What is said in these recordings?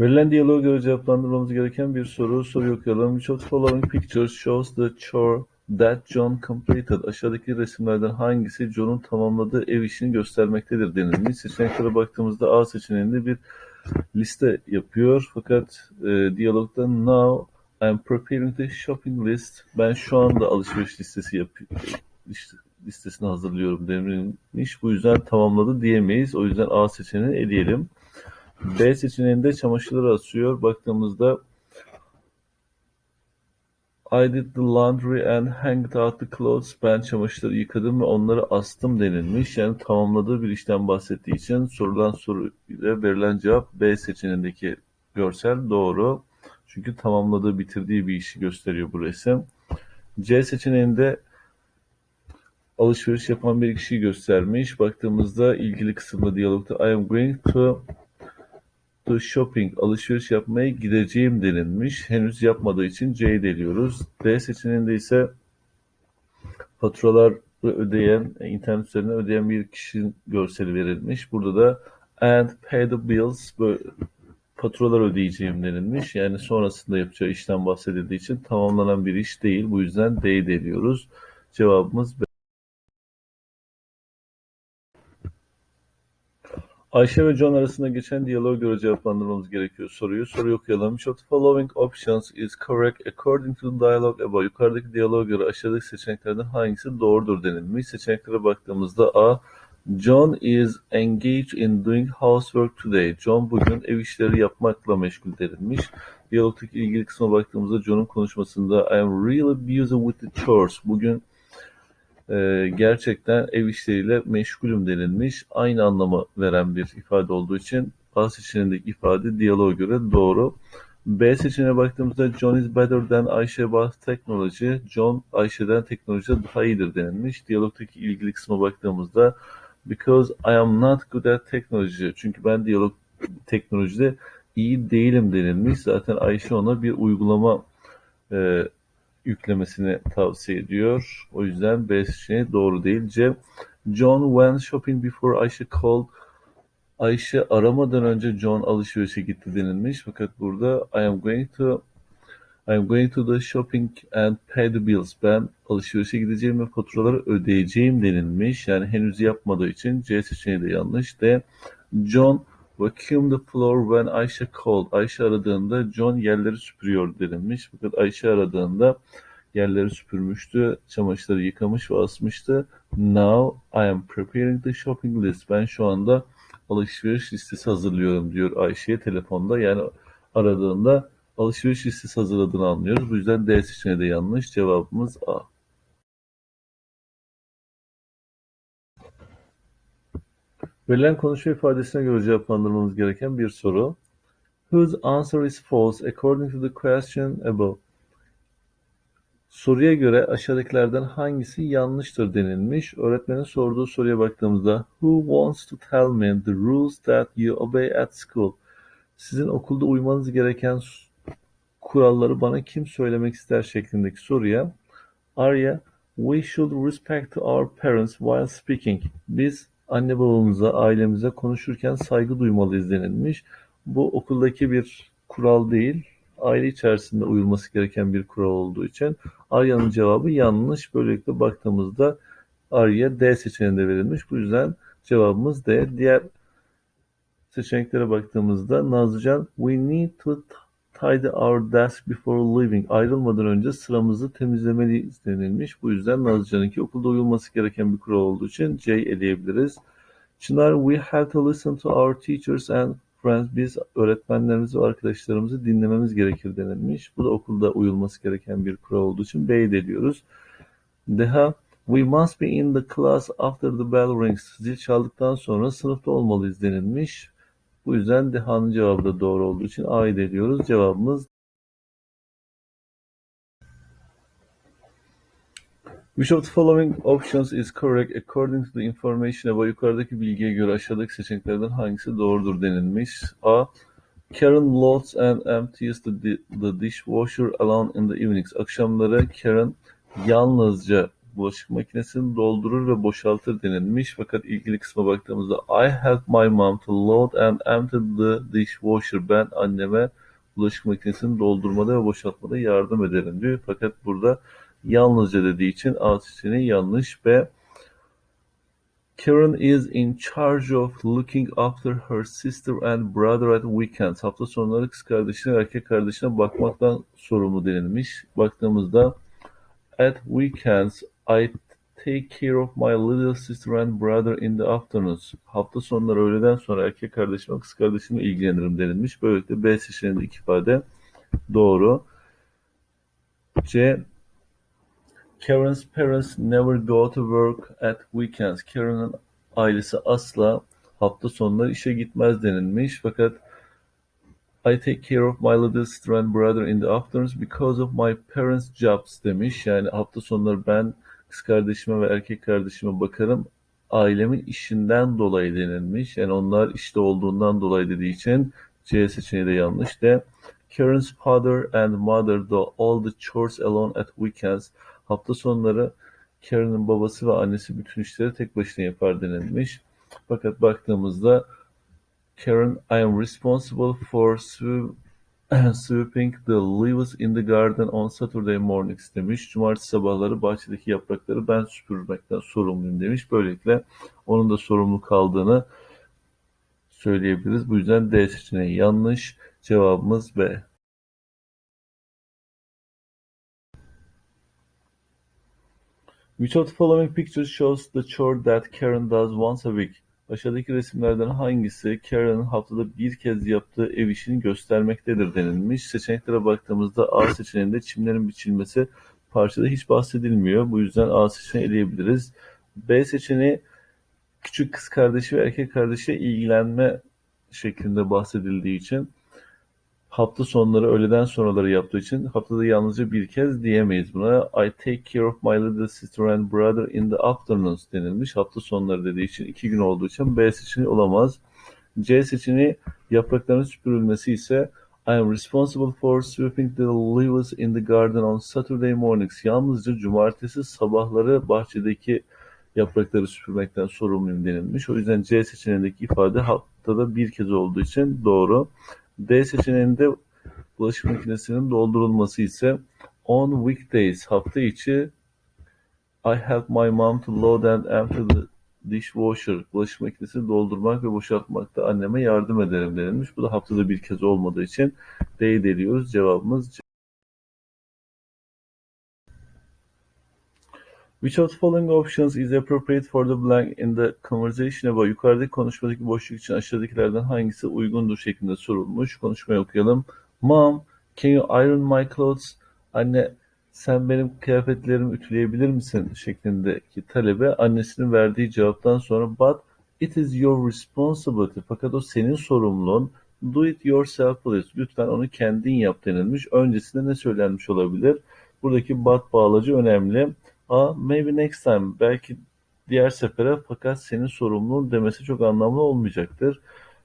Verilen diyaloğa göre cevaplandırmamız gereken bir soru. Soruyu okuyalım. Which of the following pictures shows the chore that John completed? Aşağıdaki resimlerden hangisi John'un tamamladığı ev işini göstermektedir denilmiş. Seçeneklere baktığımızda A seçeneğinde bir liste yapıyor. Fakat e, diyalogda now I'm preparing the shopping list. Ben şu anda alışveriş listesi yapıyorum. listesini hazırlıyorum denilmiş. Bu yüzden tamamladı diyemeyiz. O yüzden A seçeneğini eleyelim. B seçeneğinde çamaşırları asıyor. Baktığımızda I did the laundry and hanged out the clothes. Ben çamaşırları yıkadım ve onları astım denilmiş. Yani tamamladığı bir işten bahsettiği için sorulan soru ile verilen cevap B seçeneğindeki görsel doğru. Çünkü tamamladığı, bitirdiği bir işi gösteriyor bu resim. C seçeneğinde alışveriş yapan bir kişiyi göstermiş. Baktığımızda ilgili kısımda diyalogda I am going to to shopping alışveriş yapmaya gideceğim denilmiş. Henüz yapmadığı için C'yi deliyoruz. D seçeneğinde ise faturaları ödeyen, internet üzerinden ödeyen bir kişinin görseli verilmiş. Burada da and pay the bills böyle faturalar ödeyeceğim denilmiş. Yani sonrasında yapacağı işten bahsedildiği için tamamlanan bir iş değil. Bu yüzden D'yi deliyoruz. Cevabımız B. Ayşe ve John arasında geçen diyaloğa göre cevaplandırmamız gerekiyor soruyu. Soruyu okuyalım. Which following options is correct according to the dialogue above? Yukarıdaki diyaloğa göre aşağıdaki seçeneklerden hangisi doğrudur denilmiş. Seçeneklere baktığımızda A. John is engaged in doing housework today. John bugün ev işleri yapmakla meşgul denilmiş. Diyalogdaki ilgili kısma baktığımızda John'un konuşmasında I am really busy with the chores. Bugün e, gerçekten ev işleriyle meşgulüm denilmiş. Aynı anlamı veren bir ifade olduğu için A seçeneğindeki ifade diyaloğa göre doğru. B seçeneğine baktığımızda John is better than Ayşe about technology. John Ayşe'den teknolojide daha iyidir denilmiş. Diyalogdaki ilgili kısma baktığımızda because I am not good at technology. Çünkü ben diyalog teknolojide iyi değilim denilmiş. Zaten Ayşe ona bir uygulama e, yüklemesini tavsiye ediyor. O yüzden B seçeneği doğru değil. C. John went shopping before Ayşe called. Ayşe aramadan önce John alışverişe gitti denilmiş. Fakat burada I am going to I am going to the shopping and pay the bills. Ben alışverişe gideceğim ve faturaları ödeyeceğim denilmiş. Yani henüz yapmadığı için C seçeneği de yanlış. D. John vacuumed the floor when Ayşe called. Ayşe aradığında John yerleri süpürüyor denilmiş. Fakat Ayşe aradığında yerleri süpürmüştü, çamaşırları yıkamış ve asmıştı. Now I am preparing the shopping list. Ben şu anda alışveriş listesi hazırlıyorum diyor Ayşe'ye telefonda. Yani aradığında alışveriş listesi hazırladığını anlıyoruz. Bu yüzden D seçeneği de yanlış. Cevabımız A. Verilen konuşma ifadesine göre cevaplandırmamız gereken bir soru. Whose answer is false according to the question above? Soruya göre aşağıdakilerden hangisi yanlıştır denilmiş. Öğretmenin sorduğu soruya baktığımızda Who wants to tell me the rules that you obey at school? Sizin okulda uymanız gereken kuralları bana kim söylemek ister şeklindeki soruya Arya We should respect our parents while speaking. Biz anne babamıza, ailemize konuşurken saygı duymalıyız denilmiş. Bu okuldaki bir kural değil, aile içerisinde uyulması gereken bir kural olduğu için Arya'nın cevabı yanlış. Böylelikle baktığımızda Arya D seçeneğinde verilmiş. Bu yüzden cevabımız D. Diğer seçeneklere baktığımızda Nazlıcan we need to tidy our desk before leaving. Ayrılmadan önce sıramızı temizlemeliyiz denilmiş. Bu yüzden Nazlıcan'ınki okulda uyulması gereken bir kural olduğu için C eleyebiliriz. Çınar we have to listen to our teachers and friends. Biz öğretmenlerimizi ve arkadaşlarımızı dinlememiz gerekir denilmiş. Bu da okulda uyulması gereken bir kural olduğu için B'yi de diyoruz. Deha We must be in the class after the bell rings. Zil çaldıktan sonra sınıfta olmalıyız denilmiş. Bu yüzden Deha'nın cevabı da doğru olduğu için A'yı da diyoruz. Cevabımız Which of the following options is correct according to the information above? Yukarıdaki bilgiye göre aşağıdaki seçeneklerden hangisi doğrudur denilmiş. A. Karen loads and empties the, the dishwasher alone in the evenings. Akşamları Karen yalnızca bulaşık makinesini doldurur ve boşaltır denilmiş. Fakat ilgili kısma baktığımızda I help my mom to load and empty the dishwasher. Ben anneme bulaşık makinesini doldurmada ve boşaltmada yardım ederim diyor. Fakat burada yalnızca dediği için A seçeneği yanlış ve Karen is in charge of looking after her sister and brother at weekends. Hafta sonları kız kardeşine ve erkek kardeşine bakmaktan sorumlu denilmiş. Baktığımızda at weekends I take care of my little sister and brother in the afternoons. Hafta sonları öğleden sonra erkek kardeşime ve kız kardeşimle ilgilenirim denilmiş. Böylelikle B seçeneğindeki ifade doğru. C Karen's parents never go to work at weekends. Karen'ın ailesi asla hafta sonları işe gitmez denilmiş. Fakat I take care of my little sister and brother in the afternoons because of my parents' jobs demiş. Yani hafta sonları ben kız kardeşime ve erkek kardeşime bakarım. Ailemin işinden dolayı denilmiş. Yani onlar işte olduğundan dolayı dediği için C seçeneği de yanlış de. Karen's father and mother do all the chores alone at weekends. Hafta sonları Karen'ın babası ve annesi bütün işleri tek başına yapar denilmiş. Fakat baktığımızda Karen, I am responsible for sweep, sweeping the leaves in the garden on Saturday mornings demiş. Cumartesi sabahları bahçedeki yaprakları ben süpürmekten sorumluyum demiş. Böylelikle onun da sorumlu kaldığını söyleyebiliriz. Bu yüzden D seçeneği yanlış. Cevabımız B. Which of the following pictures shows the chore that Karen does once a week? Aşağıdaki resimlerden hangisi Karen'ın haftada bir kez yaptığı ev işini göstermektedir denilmiş. Seçeneklere baktığımızda A seçeneğinde çimlerin biçilmesi parçada hiç bahsedilmiyor. Bu yüzden A seçeneği eleyebiliriz. B seçeneği küçük kız kardeşi ve erkek kardeşe ilgilenme şeklinde bahsedildiği için hafta sonları öğleden sonraları yaptığı için haftada yalnızca bir kez diyemeyiz buna. I take care of my little sister and brother in the afternoons denilmiş. Hafta sonları dediği için iki gün olduğu için B seçeneği olamaz. C seçeneği yaprakların süpürülmesi ise I am responsible for sweeping the leaves in the garden on Saturday mornings. Yalnızca cumartesi sabahları bahçedeki yaprakları süpürmekten sorumluyum denilmiş. O yüzden C seçeneğindeki ifade haftada bir kez olduğu için doğru. D seçeneğinde bulaşık makinesinin doldurulması ise on weekdays hafta içi I help my mom to load and empty the dishwasher. Bulaşık makinesini doldurmak ve boşaltmakta anneme yardım ederim denilmiş. Bu da haftada bir kez olmadığı için D'yi deliyoruz. Cevabımız C. Which of the following options is appropriate for the blank in the conversation about? Yukarıdaki konuşmadaki boşluk için aşağıdakilerden hangisi uygundur şeklinde sorulmuş. Konuşmayı okuyalım. Mom, can you iron my clothes? Anne, sen benim kıyafetlerimi ütüleyebilir misin? şeklindeki talebe annesinin verdiği cevaptan sonra but it is your responsibility. Fakat o senin sorumluluğun. Do it yourself please. Lütfen onu kendin yap denilmiş. Öncesinde ne söylenmiş olabilir? Buradaki but bağlacı önemli. A. Maybe next time. Belki diğer sefere fakat senin sorumluluğun demesi çok anlamlı olmayacaktır.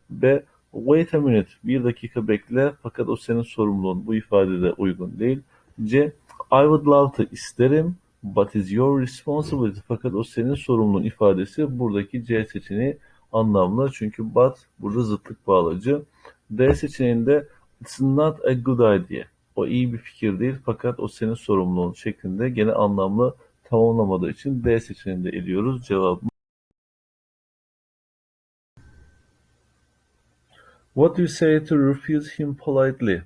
B. Wait a minute. Bir dakika bekle fakat o senin sorumluluğun. Bu ifade de uygun değil. C. I would love to. isterim but is your responsibility. Fakat o senin sorumluluğun ifadesi buradaki C seçeneği anlamlı. Çünkü but burada zıtlık bağlacı. D seçeneğinde it's not a good idea. O iyi bir fikir değil fakat o senin sorumluluğun şeklinde gene anlamlı tamamlamadığı için D seçeneğinde eliyoruz. Cevabımız What you say to refuse him politely?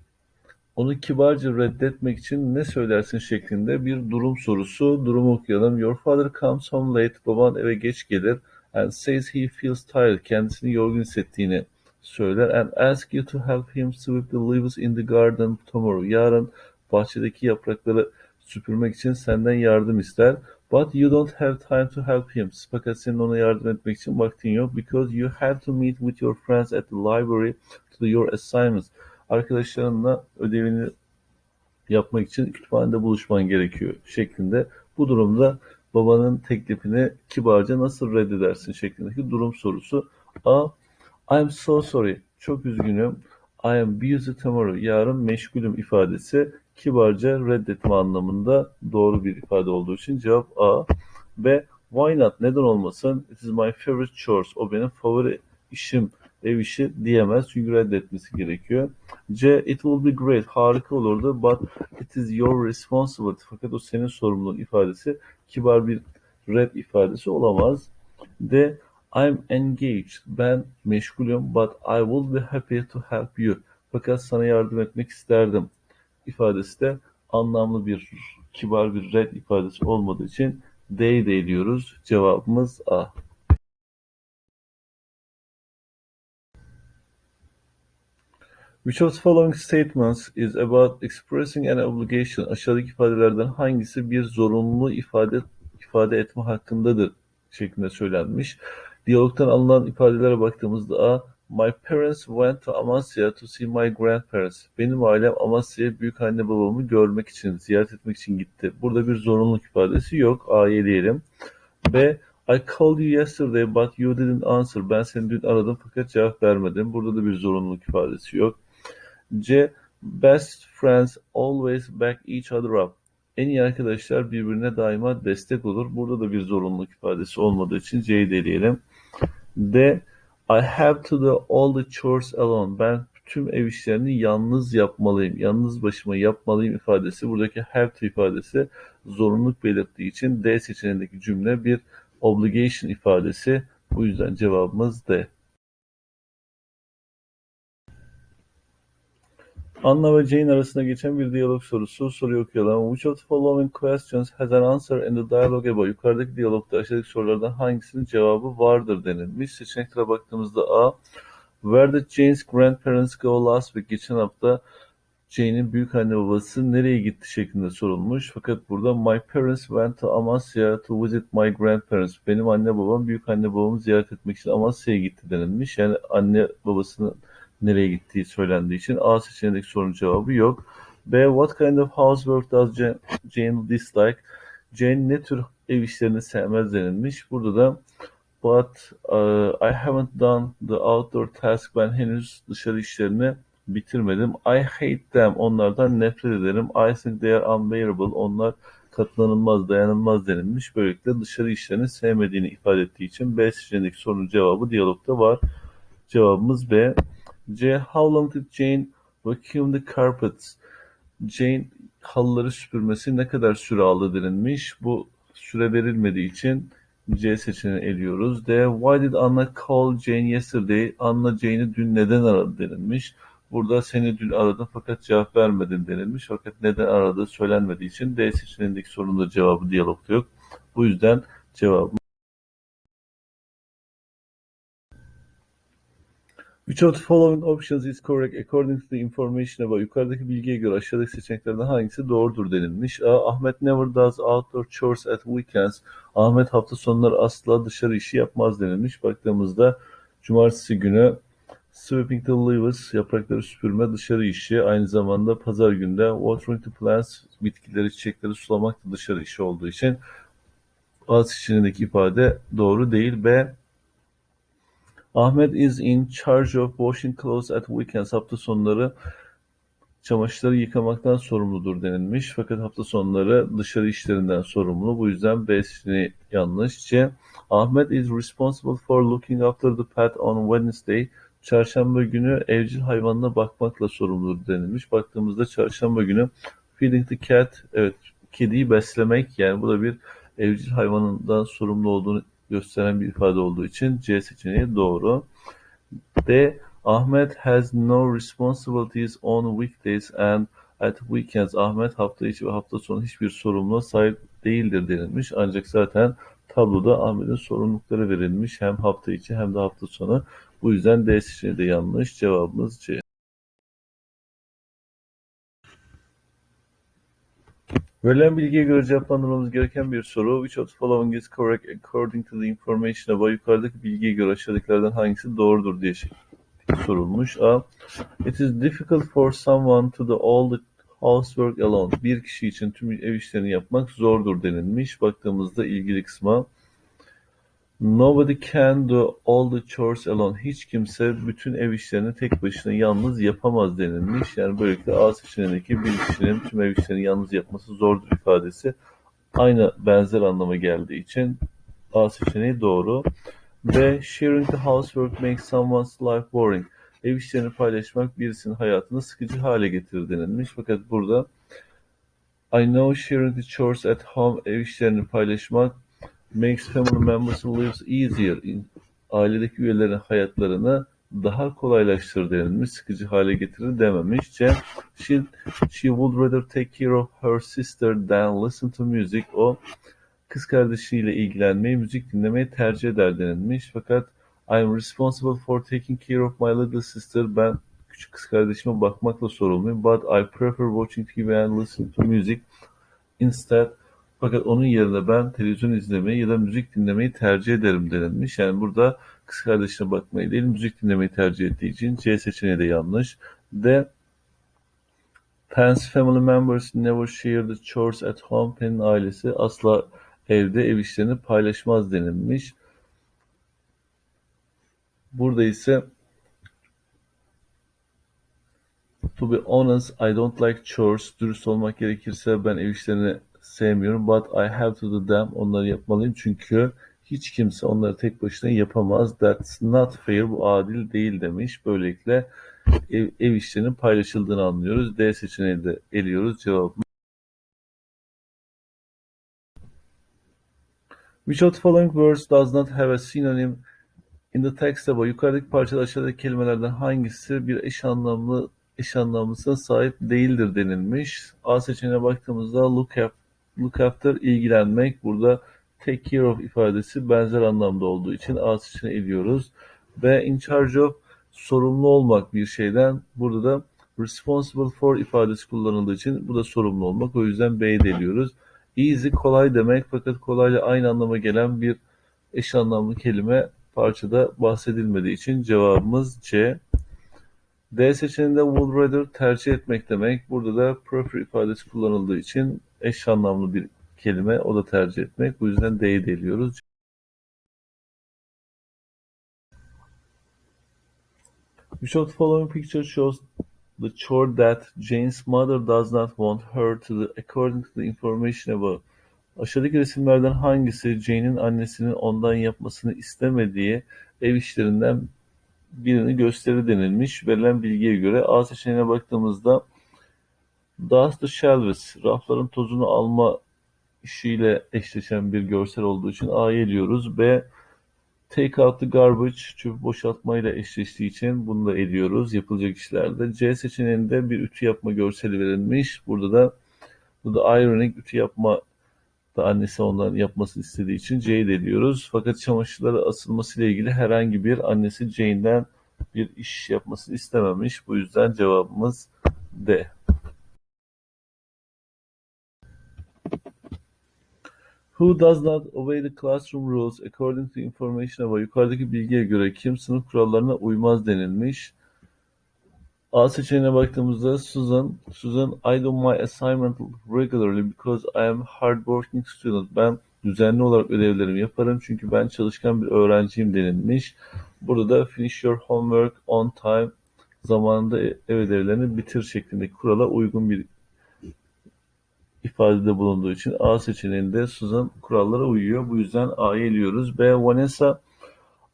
Onu kibarca reddetmek için ne söylersin şeklinde bir durum sorusu. Durumu okuyalım. Your father comes home late. Baban eve geç gelir. And says he feels tired. Kendisini yorgun hissettiğini söyler. And ask you to help him sweep the leaves in the garden tomorrow. Yarın bahçedeki yaprakları süpürmek için senden yardım ister. But you don't have time to help him. Fakat senin ona yardım etmek için vaktin yok. Because you have to meet with your friends at the library to do your assignments. Arkadaşlarınla ödevini yapmak için kütüphanede buluşman gerekiyor şeklinde. Bu durumda babanın teklifini kibarca nasıl reddedersin şeklindeki durum sorusu. A. I'm so sorry. Çok üzgünüm. I am busy tomorrow. Yarın meşgulüm ifadesi kibarca reddetme anlamında doğru bir ifade olduğu için cevap A. B. Why not? Neden olmasın? It is my favorite chores. O benim favori işim, ev işi diyemez çünkü reddetmesi gerekiyor. C. It will be great. Harika olurdu. But it is your responsibility. Fakat o senin sorumluluğun ifadesi kibar bir red ifadesi olamaz. D. I'm engaged. Ben meşgulüm but I will be happy to help you. Fakat sana yardım etmek isterdim ifadesi de anlamlı bir kibar bir red ifadesi olmadığı için D'yi de ediyoruz. Cevabımız A. Which of the following statements is about expressing an obligation? Aşağıdaki ifadelerden hangisi bir zorunlu ifade ifade etme hakkındadır şeklinde söylenmiş. Diyalogtan alınan ifadelere baktığımızda A. My parents went to Amasya to see my grandparents. Benim ailem Amasya'ya büyük anne babamı görmek için, ziyaret etmek için gitti. Burada bir zorunluluk ifadesi yok. A'yı diyelim. B. I called you yesterday but you didn't answer. Ben seni dün aradım fakat cevap vermedin. Burada da bir zorunluluk ifadesi yok. C. Best friends always back each other up. En iyi arkadaşlar birbirine daima destek olur. Burada da bir zorunluluk ifadesi olmadığı için C'yi deneyelim. D. I have to do all the chores alone. Ben tüm ev işlerini yalnız yapmalıyım. Yalnız başıma yapmalıyım ifadesi. Buradaki have to ifadesi zorunluluk belirttiği için D seçeneğindeki cümle bir obligation ifadesi. Bu yüzden cevabımız D. Anna ve Jane arasında geçen bir diyalog sorusu. Soruyu okuyalım. Which of the following questions has an answer in the dialogue above? Yukarıdaki diyalogda aşağıdaki sorulardan hangisinin cevabı vardır denilmiş. Seçeneklere baktığımızda A. Where did Jane's grandparents go last week? Geçen hafta Jane'in büyük anne babası nereye gitti şeklinde sorulmuş. Fakat burada my parents went to Amasya to visit my grandparents. Benim anne babam büyük anne babamı ziyaret etmek için Amasya'ya gitti denilmiş. Yani anne babasının nereye gittiği söylendiği için A seçeneğindeki sorunun cevabı yok. B. What kind of housework does Jane, dislike? Jane ne tür ev işlerini sevmez denilmiş. Burada da but uh, I haven't done the outdoor task. Ben henüz dışarı işlerini bitirmedim. I hate them. Onlardan nefret ederim. I think they are unbearable. Onlar katlanılmaz, dayanılmaz denilmiş. Böylelikle dışarı işlerini sevmediğini ifade ettiği için B seçeneğindeki sorunun cevabı diyalogda var. Cevabımız B. C. How long did Jane vacuum the carpets? Jane halıları süpürmesi ne kadar süre aldı denilmiş. Bu süre verilmediği için C seçeneğini eliyoruz. D. Why did Anna call Jane yesterday? Anna Jane'i dün neden aradı denilmiş. Burada seni dün aradım fakat cevap vermedin denilmiş. Fakat neden aradığı söylenmediği için D seçeneğindeki sorunun cevabı diyalogda yok. Bu yüzden cevabı Which of the following options is correct according to the information above? Yukarıdaki bilgiye göre aşağıdaki seçeneklerden hangisi doğrudur denilmiş. A. Ahmet never does outdoor chores at weekends. Ahmet hafta sonları asla dışarı işi yapmaz denilmiş. Baktığımızda cumartesi günü sweeping the leaves, yaprakları süpürme dışarı işi. Aynı zamanda pazar günde watering the plants, bitkileri, çiçekleri sulamak da dışarı işi olduğu için A seçeneğindeki ifade doğru değil. B. Ahmet is in charge of washing clothes at weekends. Hafta sonları çamaşırları yıkamaktan sorumludur denilmiş. Fakat hafta sonları dışarı işlerinden sorumlu. Bu yüzden B yanlış. C. Ahmet is responsible for looking after the pet on Wednesday. Çarşamba günü evcil hayvanına bakmakla sorumludur denilmiş. Baktığımızda çarşamba günü feeding the cat, evet kediyi beslemek yani bu da bir evcil hayvanından sorumlu olduğunu gösteren bir ifade olduğu için C seçeneği doğru. D. Ahmet has no responsibilities on weekdays and at weekends. Ahmet hafta içi ve hafta sonu hiçbir sorumluluğa sahip değildir denilmiş. Ancak zaten tabloda Ahmet'in sorumlulukları verilmiş hem hafta içi hem de hafta sonu. Bu yüzden D seçeneği de yanlış. Cevabımız C. Verilen bilgiye göre cevaplandırmamız gereken bir soru. Which of the following is correct according to the information above? Yukarıdaki bilgiye göre aşağıdakilerden hangisi doğrudur diye şey- sorulmuş. A. It is difficult for someone to do all the housework alone. Bir kişi için tüm ev işlerini yapmak zordur denilmiş. Baktığımızda ilgili kısma Nobody can do all the chores alone. Hiç kimse bütün ev işlerini tek başına yalnız yapamaz denilmiş. Yani böylelikle A seçeneğindeki bir kişinin tüm ev işlerini yalnız yapması zordur ifadesi aynı benzer anlama geldiği için A seçeneği doğru. B. Sharing the housework makes someone's life boring. Ev işlerini paylaşmak birisinin hayatını sıkıcı hale getirir denilmiş. Fakat burada I know sharing the chores at home ev işlerini paylaşmak makes family members' lives easier. Ailedeki üyelerin hayatlarını daha kolaylaştırır denilmiş. Sıkıcı hale getirir dememiş. C. She, she would rather take care of her sister than listen to music. O kız kardeşiyle ilgilenmeyi, müzik dinlemeyi tercih eder denilmiş. Fakat I'm responsible for taking care of my little sister. Ben küçük kız kardeşime bakmakla sorumluyum. But I prefer watching TV and listening to music instead. Fakat onun yerine ben televizyon izlemeyi ya da müzik dinlemeyi tercih ederim denilmiş. Yani burada kız kardeşine bakmayı değil müzik dinlemeyi tercih ettiği için C seçeneği de yanlış. D. Pen's family members never share the chores at home. Pen'in ailesi asla evde ev işlerini paylaşmaz denilmiş. Burada ise To be honest, I don't like chores. Dürüst olmak gerekirse ben ev işlerini sevmiyorum. But I have to do them. Onları yapmalıyım çünkü hiç kimse onları tek başına yapamaz. That's not fair. Bu adil değil demiş. Böylelikle ev, ev işlerinin paylaşıldığını anlıyoruz. D seçeneği de eliyoruz. Cevabımız Which of the following words does not have a synonym in the text above? Yukarıdaki parçada aşağıdaki kelimelerden hangisi bir eş anlamlı eş anlamlısına sahip değildir denilmiş. A seçeneğine baktığımızda look, up, look after ilgilenmek. Burada take care of ifadesi benzer anlamda olduğu için A seçeneği ediyoruz. B in charge of sorumlu olmak bir şeyden. Burada da responsible for ifadesi kullanıldığı için bu da sorumlu olmak. O yüzden B'yi de eliyoruz. Easy kolay demek fakat kolayla aynı anlama gelen bir eş anlamlı kelime parçada bahsedilmediği için cevabımız C. D seçeneğinde would rather tercih etmek demek. Burada da prefer ifadesi kullanıldığı için eş anlamlı bir kelime o da tercih etmek. Bu yüzden D'yi de eliyoruz. Which of the following picture shows the chore that Jane's mother does not want her to do according to the information above? Aşağıdaki resimlerden hangisi Jane'in annesinin ondan yapmasını istemediği ev işlerinden birini gösteri denilmiş. Verilen bilgiye göre A seçeneğine baktığımızda Dust the shelves, rafların tozunu alma işiyle eşleşen bir görsel olduğu için A'yı eliyoruz. B Take out the garbage, çöpü boşaltmayla eşleştiği için bunu da ediyoruz yapılacak işlerde. C seçeneğinde bir ütü yapma görseli verilmiş. Burada da burada ironing ütü yapma da annesi ondan yapmasını istediği için C'yi de ediyoruz. Fakat çamaşırları asılmasıyla ilgili herhangi bir annesi Jane'den bir iş yapmasını istememiş. Bu yüzden cevabımız D. Who does not obey the classroom rules according to information above? Yukarıdaki bilgiye göre kim sınıf kurallarına uymaz denilmiş. A seçeneğine baktığımızda Susan, Susan, I do my assignment regularly because I am hardworking student. Ben düzenli olarak ödevlerimi yaparım çünkü ben çalışkan bir öğrenciyim denilmiş. Burada da finish your homework on time zamanında ev ödevlerini bitir şeklindeki kurala uygun bir ifadede bulunduğu için A seçeneğinde Susan kurallara uyuyor. Bu yüzden A'yı eliyoruz. B. Vanessa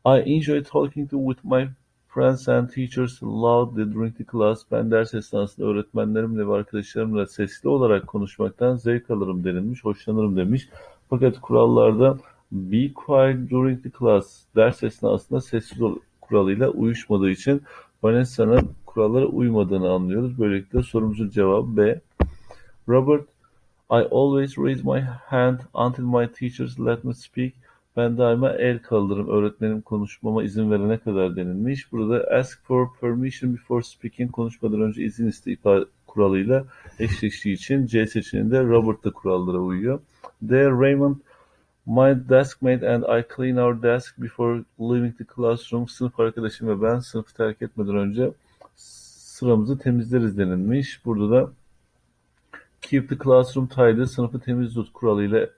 I enjoy talking to with my friends and teachers loudly during the class. Ben ders esnasında öğretmenlerimle ve arkadaşlarımla sesli olarak konuşmaktan zevk alırım denilmiş, hoşlanırım demiş. Fakat kurallarda be quiet during the class ders esnasında sessiz kuralıyla uyuşmadığı için Vanessa'nın kurallara uymadığını anlıyoruz. Böylelikle sorumuzun cevabı B. Robert I always raise my hand until my teachers let me speak. Ben daima el kaldırırım öğretmenim konuşmama izin verene kadar denilmiş. Burada ask for permission before speaking konuşmadan önce izin iste kuralıyla eşleştiği için C seçeneğinde Robert da kurallara uyuyor. D. Raymond My deskmate and I clean our desk before leaving the classroom. Sınıf arkadaşım ve ben sınıfı terk etmeden önce sıramızı temizleriz denilmiş. Burada da keep the classroom tidy, sınıfı temiz tut kuralıyla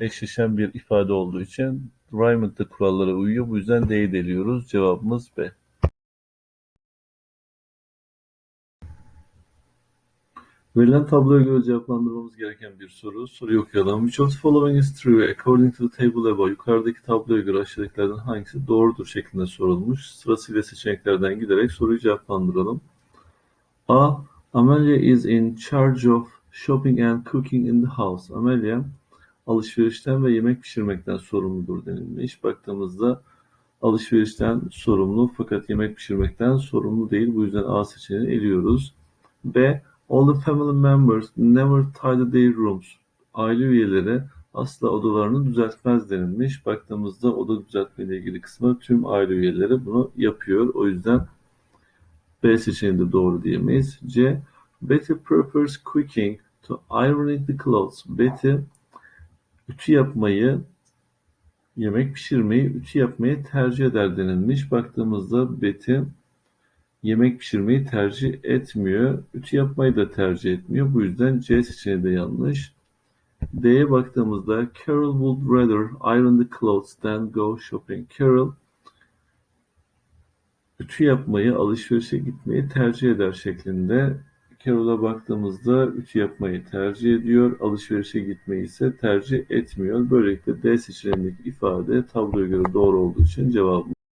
eşleşen bir ifade olduğu için Raymond da kurallara uyuyor. Bu yüzden D'yi deliyoruz. Cevabımız B. Verilen tabloya göre cevaplandırmamız gereken bir soru. Soruyu okuyalım. Which of the following is true according to the table above? Yukarıdaki tabloya göre aşağıdakilerden hangisi doğrudur şeklinde sorulmuş. Sırasıyla seçeneklerden giderek soruyu cevaplandıralım. A. Amelia is in charge of shopping and cooking in the house. Amelia alışverişten ve yemek pişirmekten sorumludur denilmiş. Baktığımızda alışverişten sorumlu fakat yemek pişirmekten sorumlu değil. Bu yüzden A seçeneğini eliyoruz. B. All the family members never tidy their rooms. Aile üyeleri asla odalarını düzeltmez denilmiş. Baktığımızda oda düzeltme ile ilgili kısmı tüm aile üyeleri bunu yapıyor. O yüzden B seçeneği de doğru diyemeyiz. C. Betty prefers cooking to ironing the clothes. Betty ütü yapmayı, yemek pişirmeyi, ütü yapmayı tercih eder denilmiş. Baktığımızda Betty yemek pişirmeyi tercih etmiyor. Ütü yapmayı da tercih etmiyor. Bu yüzden C seçeneği de yanlış. D'ye baktığımızda Carol would rather iron the clothes than go shopping. Carol ütü yapmayı, alışverişe gitmeyi tercih eder şeklinde. Carol'a baktığımızda ütü yapmayı tercih ediyor, alışverişe gitmeyi ise tercih etmiyor. Böylelikle D seçeneğindeki ifade tabloya göre doğru olduğu için cevabımız